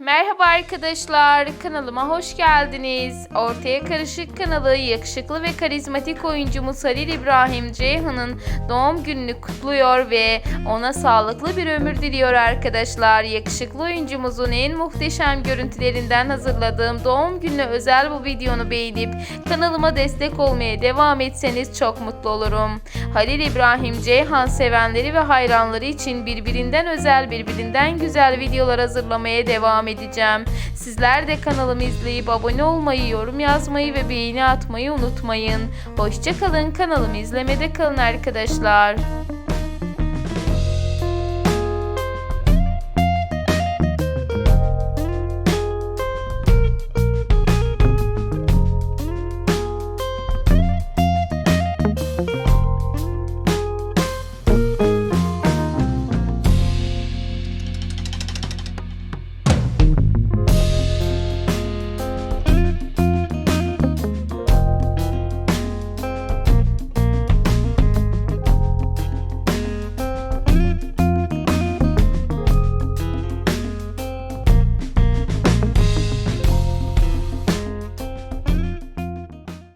Merhaba arkadaşlar, kanalıma hoş geldiniz. Ortaya Karışık kanalı yakışıklı ve karizmatik oyuncumuz Halil İbrahim Ceyhan'ın doğum gününü kutluyor ve ona sağlıklı bir ömür diliyor arkadaşlar. Yakışıklı oyuncumuzun en muhteşem görüntülerinden hazırladığım doğum gününe özel bu videonu beğenip kanalıma destek olmaya devam etseniz çok mutlu olurum. Halil İbrahim Ceyhan sevenleri ve hayranları için birbirinden özel, birbirinden güzel videolar hazırlamaya devam edeceğim. Sizler de kanalımı izleyip abone olmayı, yorum yazmayı ve beğeni atmayı unutmayın. Hoşçakalın, kanalımı izlemede kalın arkadaşlar.